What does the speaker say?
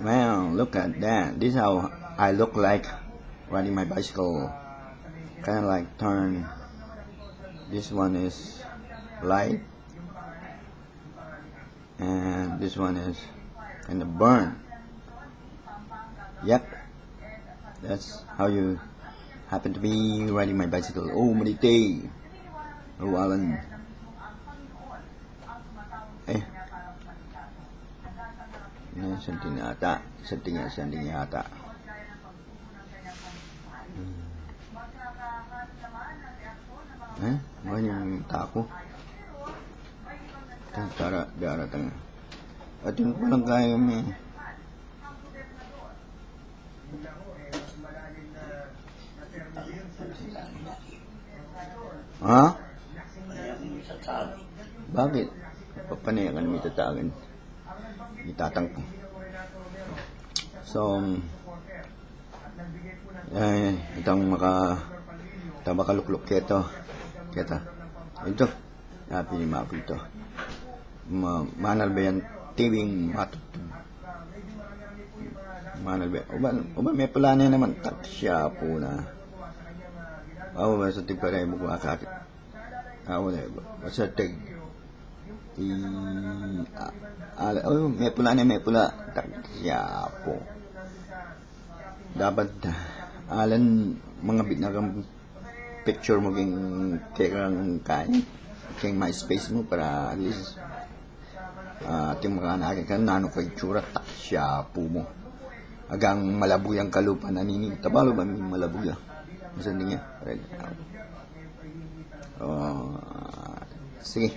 Man, look at that. This is how I look like riding my bicycle. Kind of like turn. This one is light. And this one is kind of burn. Yep. That's how you happen to be riding my bicycle. Oh, Marite. Oh, Alan. Yan, something yata. Something yan, something yata. Hmm. Eh? Ano yung tako? Tara, darating. At yun ko lang kaya may... Ha? Bakit? Papanaya ka na may tatagan. Itatang ko. So, um, eh, itong maka, itong makalukluk keto. Keto. Ito. Happy ni Mapo ito. Ma, manal ba yan? Tibing matutog. Manal ba? Uba, uba may pala na naman. Tak siya po na. Ako ba sa tigparay mo kung akakit? Ako na ba? Basta tig. A, ala, oh, may pula na may pula. Siya po. Dapat alan mga binagang picture mo king kekang kain king MySpace mo para at least uh, anak ka nano kay tsura tak siya po mo agang malabuyang kalupa na nini tabalo ba may malabuya masan niya oh sige